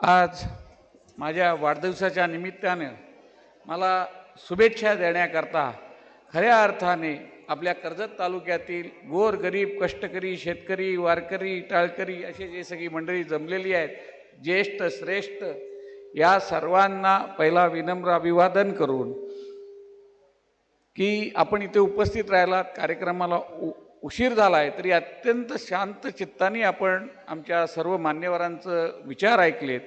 आज माझ्या वाढदिवसाच्या निमित्तानं मला शुभेच्छा देण्याकरता खऱ्या अर्थाने आपल्या कर्जत तालुक्यातील गोर गरीब कष्टकरी शेतकरी वारकरी टाळकरी असे जे सगळी मंडळी जमलेली आहेत ज्येष्ठ श्रेष्ठ या सर्वांना पहिला विनम्र अभिवादन करून की आपण इथे उपस्थित राहिलात कार्यक्रमाला उ उशीर झाला आहे तरी अत्यंत शांत चित्ताने आपण आमच्या सर्व मान्यवरांचं विचार ऐकलेत.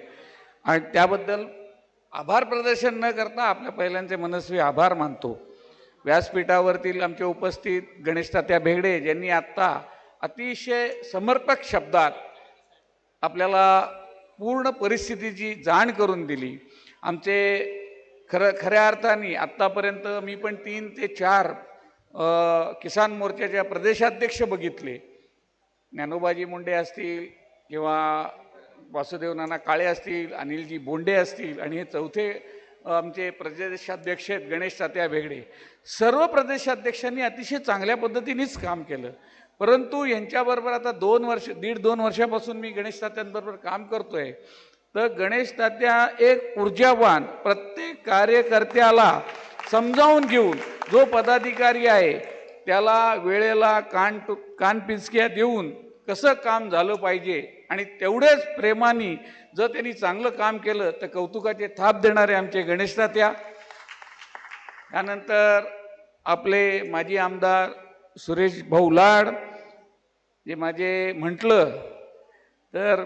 आणि त्याबद्दल आभार प्रदर्शन न करता आपल्या पहिल्यांचे मनस्वी आभार मानतो. व्यासपीठावरतील आमचे उपस्थित गणेश तात्या भेगडे ज्यांनी आत्ता अतिशय समर्पक शब्दात आपल्याला पूर्ण परिस्थितीची जाण करून दिली. आमचे खरं खऱ्या अर्थाने आत्तापर्यंत मी पण तीन ते चार किसान मोर्चाच्या प्रदेशाध्यक्ष बघितले. ज्ञानोबाजी मुंडे असतील किंवा वासुदेव नाना काळे असतील अनिलजी बोंडे असतील आणि हे चौथे आमचे प्रदेशाध्यक्ष आहेत गणेश तात्या भेगडे. सर्व प्रदेशाध्यक्षांनी अतिशय चांगल्या पद्धतीनेच काम केलं. परंतु यांच्याबरोबर आता दोन वर्ष दीड दोन वर्षापासून मी गणेश तात्यांबरोबर काम करतोय. तर गणेश तात्या एक ऊर्जावान प्रत्येक कार्यकर्त्याला समजावून घेऊन जो पदाधिकारी आहे त्याला वेळेला कान टु कान पिचक्या देऊन कसं काम झालं पाहिजे आणि तेवढेच प्रेमाने जर त्यांनी चांगलं काम केलं तर कौतुकाचे थाप देणारे आमचे गणेश तात्या. त्यानंतर आपले माजी आमदार सुरेश भाऊ लाड जे माझे म्हटलं तर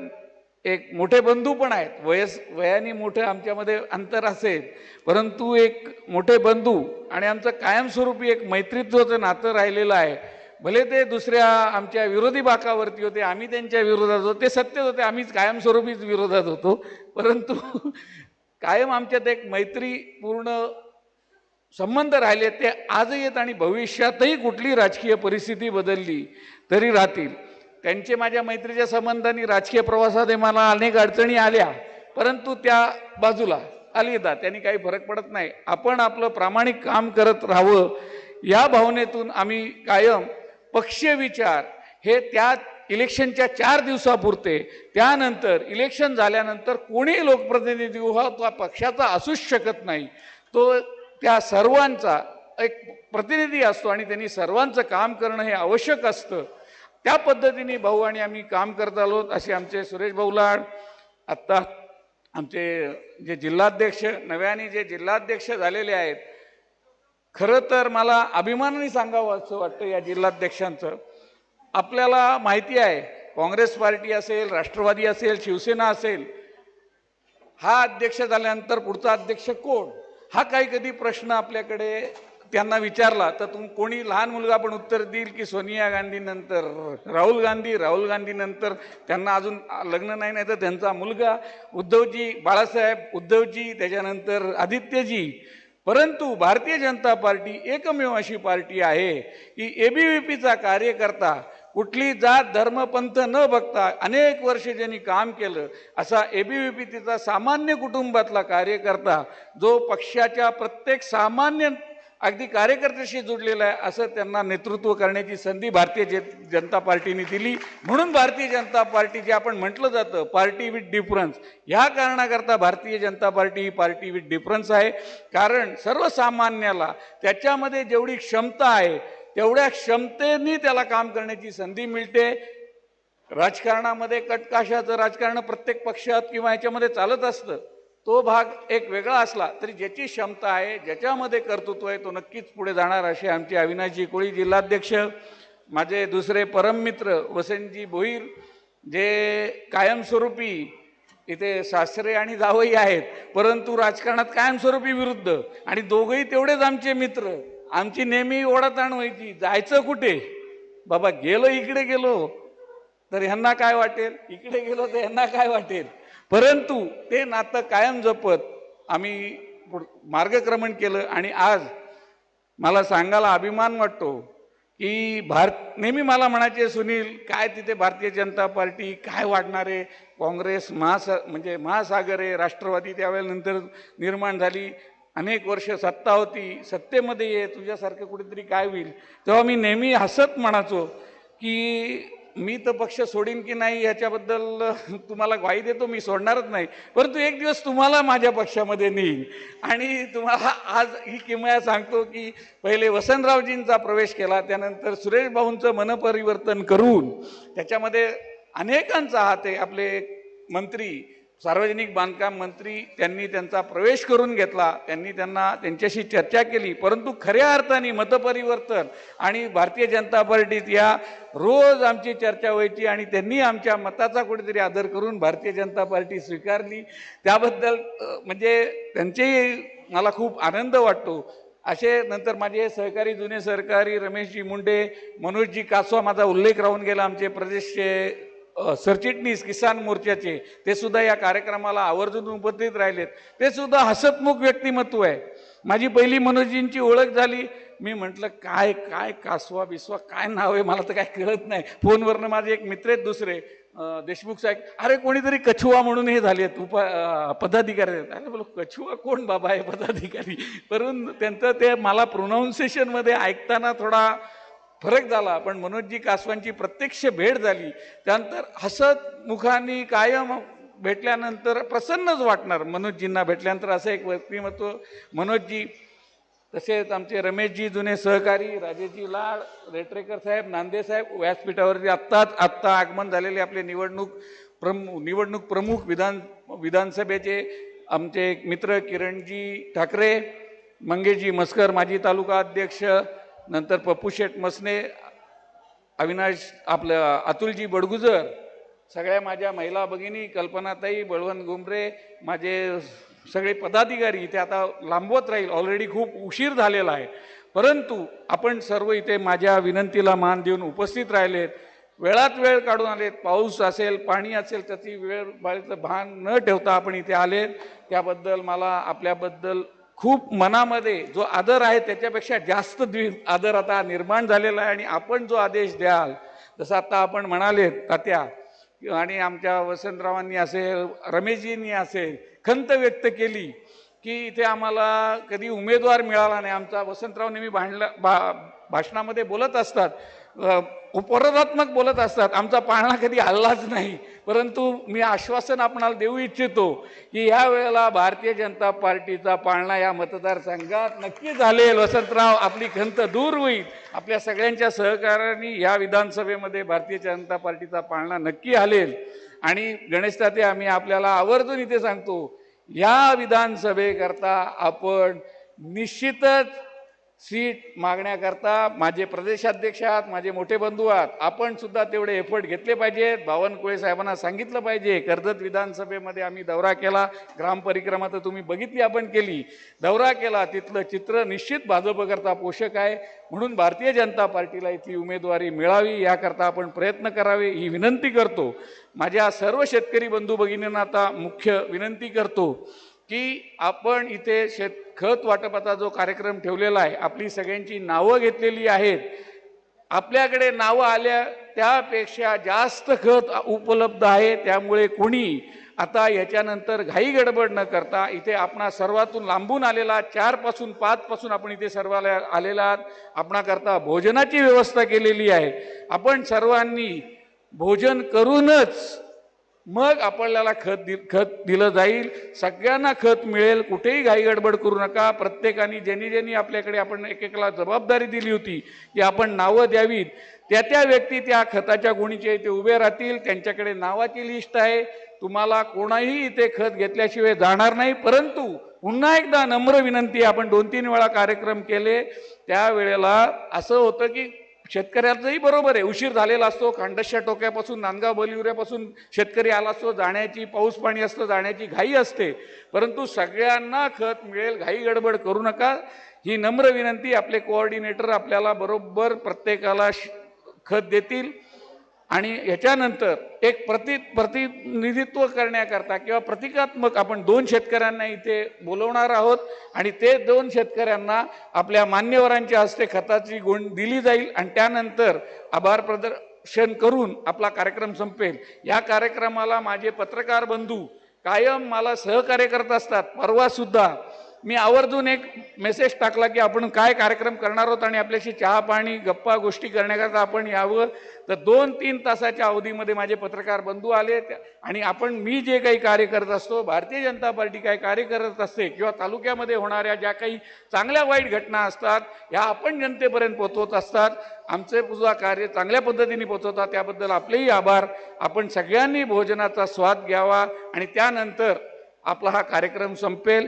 एक मोठे बंधू पण आहेत. वयस वयाने मोठं आमच्यामध्ये अंतर असेल. परंतु एक मोठे बंधू आणि आमचं कायमस्वरूपी एक मैत्रीत्वाचं नातं राहिलेलं आहे. भले ते दुसऱ्या आमच्या विरोधी बाकावरती होते आम्ही त्यांच्या विरोधात होतो ते सत्यच होते आम्हीच कायमस्वरूपीच विरोधात होतो. परंतु कायम आमच्यात एक मैत्रीपूर्ण संबंध राहिले ते आजही आहेत आणि भविष्यातही कुठली राजकीय परिस्थिती बदलली तरी राहतील. त्यांचे माझ्या मैत्रीच्या संबंधाने राजकीय प्रवासात मला अनेक अडचणी आल्या परंतु त्या बाजूला आलीदा त्यांनी काही फरक पडत नाही. आपण आपलं प्रामाणिक काम करत राहावं या भावनेतून आम्ही कायम पक्षीय विचार हे त्या इलेक्शनच्या चार दिवसापुरते. त्यानंतर इलेक्शन झाल्यानंतर कोणी लोकप्रतिनिधी हा तो पक्षाचा असूच शकत नाही. तो त्या सर्वांचा एक प्रतिनिधी असतो आणि त्यांनी सर्वांचं काम करणं हे आवश्यक असतं. त्या पद्धतीने भाऊ आणि आम्ही काम करत आलो. असे आमचे सुरेश भाऊ लाड आत्ता आमचे जे जिल्हाध्यक्ष नव्याने जे जिल्हाध्यक्ष झालेले आहेत. खरं तर मला अभिमानाने सांगावं असं वाटतं या जिल्हाध्यक्षांचं. आपल्याला माहिती आहे काँग्रेस पार्टी असेल राष्ट्रवादी असेल शिवसेना असेल हा अध्यक्ष झाल्यानंतर पुढचा अध्यक्ष कोण? हा काही कधी प्रश्न आपल्याकडे त्यांना विचारला तर तुम कोणी लहान मुलगा पण उत्तर देईल की सोनिया गांधी नंतर? राहुल गांधी राहुल गांधी नंतर त्यांना अजून लग्न नाही नाही तर त्यांचा मुलगा उद्धवजी बाळासाहेब उद्धवजी त्याच्यानंतर आदित्यजी. परंतु भारतीय जनता पार्टी एकमेव अशी पार्टी आहे की ए बी व्ही पीचा कार्यकर्ता कुठली जात धर्मपंथ न बघता अनेक वर्ष ज्यांनी काम केलं असा ए बी व्ही पी तिचा सामान्य कुटुंबातला कार्यकर्ता जो पक्षाच्या प्रत्येक सामान्य अगदी कार्यकर्त्याशी जुडलेला आहे असं त्यांना नेतृत्व करण्याची संधी भारतीय जनता पार्टीने दिली. म्हणून भारतीय जनता पार्टी जे आपण म्हटलं जातं पार्टी विथ डिफरन्स ह्या कारणाकरता भारतीय जनता पार्टी ही पार्टी विथ डिफरन्स आहे. कारण सर्वसामान्याला त्याच्यामध्ये जेवढी क्षमता आहे तेवढ्या क्षमतेने त्याला काम करण्याची संधी मिळते. राजकारणामध्ये कटकाशाचं राजकारण प्रत्येक पक्षात किंवा ह्याच्यामध्ये चालत असतं. तो भाग एक वेगळा असला तरी ज्याची क्षमता आहे ज्याच्यामध्ये कर्तृत्व आहे तो नक्कीच पुढे जाणार असे आमचे अविनाशजी कोळी जिल्हाध्यक्ष माझे दुसरे परममित्र वसंतजी भोईर जे कायमस्वरूपी इथे सासरे आणि जावई आहेत परंतु राजकारणात कायमस्वरूपी विरुद्ध. आणि दोघंही तेवढेच आमचे मित्र. आमची नेहमी ओढाताण व्हायची. जायचं कुठे? बाबा गेलो इकडे गेलो. तर ह्यांना काय वाटेल? इकडे गेलो तर ह्यांना काय वाटेल? परंतु ते नातं कायम जपत आम्ही मार्गक्रमण केलं आणि आज मला सांगायला अभिमान वाटतो की भारत नेहमी मला म्हणायचे सुनील काय तिथे भारतीय जनता पार्टी काय वाढणार आहे? काँग्रेस महासा म्हणजे महासागर आहे राष्ट्रवादी त्यावेळेनंतर निर्माण झाली. अनेक वर्ष सत्ता होती सत्तेमध्ये ये तुझ्यासारखं कुठेतरी काय होईल? तेव्हा मी नेहमी हसत म्हणायचो की मी तर पक्ष सोडीन की नाही याच्याबद्दल तुम्हाला ग्वाही देतो मी सोडणारच नाही. परंतु एक दिवस तुम्हाला माझ्या पक्षामध्ये नेईन. आणि तुम्हाला आज ही किमया सांगतो की पहिले वसंतरावजींचा प्रवेश केला त्यानंतर सुरेश भाऊंचं मनपरिवर्तन करून त्याच्यामध्ये अनेकांचा हा ते आपले मंत्री सार्वजनिक बांधकाम मंत्री त्यांनी त्यांचा प्रवेश करून घेतला. त्यांनी त्यांना त्यांच्याशी चर्चा केली. परंतु खऱ्या अर्थाने मतपरिवर्तन आणि भारतीय जनता पार्टीत या रोज आमची चर्चा व्हायची आणि त्यांनी आमच्या मताचा कुठेतरी आदर करून भारतीय जनता पार्टी स्वीकारली. त्याबद्दल म्हणजे त्यांचेही मला खूप आनंद वाटतो. असे नंतर माझे सहकारी जुने सहकारी रमेशजी मुंडे मनोजजी कासवा माझा उल्लेख राहून गेला आमचे प्रदेशचे सरचिटणीस किसान मोर्चाचे ते सुद्धा या कार्यक्रमाला आवर्जून उपस्थित राहिलेत. ते सुद्धा हसतमुख व्यक्तिमत्व आहे. माझी पहिली मनोजींची ओळख झाली. मी म्हटलं काय काय कासवा बिसवा काय नाव आहे? मला तर काय कळत नाही. फोनवरनं माझे एक मित्र आहेत दुसरे देशमुख साहेब. अरे कोणीतरी कछुआ म्हणून हे झाले उप उपा पदाधिकारी. आहेत अरे बोलो कछुआ कोण बाबा आहे पदाधिकारी? परंतु त्यांचं ते मला प्रोनाऊन्सिएशनमध्ये ऐकताना थोडा फरक झाला. पण मनोजजी कासवांची प्रत्यक्ष भेट झाली. त्यानंतर हसत मुखाने कायम भेटल्यानंतर प्रसन्नच वाटणार मनोजजींना भेटल्यानंतर असं एक व्यक्तिमत्व. मनोजजी तसेच आमचे रमेशजी जुने सहकारी राजेजी लाड रेटरेकर साहेब नांदे साहेब व्यासपीठावरती आत्ताच आत्ता आगमन झालेले आपले निवडणूक प्रमु निवडणूक प्रमुख विधान विधानसभेचे आमचे मित्र किरणजी ठाकरे मंगेशजी मस्कर माजी तालुका अध्यक्ष नंतर पप्पू शेठ मसने अविनाश आपलं अतुलजी बडगुजर सगळ्या माझ्या महिला भगिनी कल्पनाताई बळवंत गुमरे माझे सगळे पदाधिकारी इथे आता लांबवत राहील. ऑलरेडी खूप उशीर झालेला आहे. परंतु आपण सर्व इथे माझ्या विनंतीला मान देऊन उपस्थित राहिलेत. वेळात वेळ काढून आलेत. पाऊस असेल पाणी असेल त्याची वेळ बाळीचं भान न ठेवता आपण इथे आलेत. त्याबद्दल मला आपल्याबद्दल खूप मनामध्ये जो आदर आहे त्याच्यापेक्षा जास्त द्वि आदर आता निर्माण झालेला आहे आणि आपण जो आदेश द्याल जसं आता आपण म्हणालेत तात्या आणि आमच्या वसंतरावांनी असेल रमेशजींनी असेल खंत व्यक्त केली की इथे आम्हाला कधी उमेदवार मिळाला नाही. आमचा वसंतराव नेहमी भांडला भा भाषणामध्ये बोलत असतात. उपरोधात्मक बोलत असतात. आमचा पाळणा कधी हल्लाच नाही. परंतु मी आश्वासन आपणाला देऊ इच्छितो की या वेळेला भारतीय जनता पार्टीचा पाळणा या मतदारसंघात नक्की झालेल. वसंतराव आपली खंत दूर होईल. आपल्या सगळ्यांच्या सहकार्याने या विधानसभेमध्ये भारतीय जनता पार्टीचा पाळणा नक्की हलेल. आणि गणेश ताते आम्ही आपल्याला आवर्जून इथे सांगतो या विधानसभेकरता आपण निश्चितच सीट मागण्याकरता माझे प्रदेशाध्यक्ष आहात माझे मोठे बंधू आहात आपण सुद्धा तेवढे एफर्ट घेतले पाहिजेत. बावनकुळे साहेबांना सांगितलं पाहिजे. कर्जत विधानसभेमध्ये आम्ही दौरा केला ग्राम परिक्रमा तर तुम्ही बघितली आपण केली. दौरा केला तिथलं चित्र निश्चित भाजपकरता पोषक आहे. म्हणून भारतीय जनता पार्टीला इथली उमेदवारी मिळावी याकरता आपण प्रयत्न करावे ही विनंती करतो. माझ्या सर्व शेतकरी बंधू भगिनींना आता मुख्य विनंती करतो. की आपण इथे शेत खत वाटपाचा जो कार्यक्रम ठेवलेला आहे आपली सगळ्यांची नावं घेतलेली आहेत आपल्याकडे नावं आल्या त्यापेक्षा जास्त खत उपलब्ध आहे त्यामुळे कोणी आता याच्यानंतर घाई गडबड न करता इथे आपणा सर्वातून लांबून आलेला चारपासून पाचपासून आपण इथे सर्वाला आलेला आहात. आपणाकरता भोजनाची व्यवस्था केलेली आहे आपण सर्वांनी भोजन करूनच मग आपल्याला खत दि खत दिलं जाईल. सगळ्यांना खत मिळेल. कुठेही घाई गडबड करू नका. प्रत्येकाने ज्यांनी ज्यांनी आपल्याकडे आपण एकेकाला जबाबदारी दिली होती की आपण नावं द्यावीत. त्या त्या व्यक्ती त्या खताच्या गुणीचे इथे उभे राहतील. त्यांच्याकडे नावाची लिस्ट आहे. तुम्हाला कोणाही इथे खत घेतल्याशिवाय जाणार नाही. परंतु पुन्हा एकदा नम्र विनंती आपण दोन तीन वेळा कार्यक्रम केले. त्यावेळेला असं होतं की शेतकऱ्याचंही बरोबर आहे. उशीर झालेला असतो खांडशा टोक्यापासून नांदगाव बलिवऱ्यापासून शेतकरी आला असतो जाण्याची पाऊस पाणी असतं जाण्याची घाई असते. परंतु सगळ्यांना खत मिळेल घाई गडबड करू नका. ही नम्र विनंती आपले कोऑर्डिनेटर आपल्याला बरोबर प्रत्येकाला श- खत देतील. आणि याच्यानंतर एक प्रति प्रतिनिधित्व करण्याकरता किंवा प्रतिकात्मक आपण दोन शेतकऱ्यांना इथे बोलवणार आहोत आणि ते दोन शेतकऱ्यांना आपल्या मान्यवरांच्या हस्ते खताची गुण दिली जाईल आणि त्यानंतर आभार प्रदर्शन करून आपला कार्यक्रम संपेल. या कार्यक्रमाला माझे पत्रकार बंधू कायम मला सहकार्य करत असतात. परवासुद्धा मी आवर्जून एक मेसेज टाकला की आपण काय कार्यक्रम करणार आहोत आणि आपल्याशी चहा पाणी गप्पा गोष्टी करण्याकरता आपण यावं तर दोन तीन तासाच्या अवधीमध्ये माझे पत्रकार बंधू आले. आणि आपण मी जे काही कार्य करत असतो भारतीय जनता पार्टी काय कार्य करत असते किंवा तालुक्यामध्ये होणाऱ्या ज्या काही चांगल्या वाईट घटना असतात ह्या आपण जनतेपर्यंत पोचवत असतात. आमचे सुद्धा कार्य चांगल्या पद्धतीने पोचवतात त्याबद्दल आपलेही आभार. आपण सगळ्यांनी भोजनाचा स्वाद घ्यावा आणि त्यानंतर आपला हा कार्यक्रम संपेल.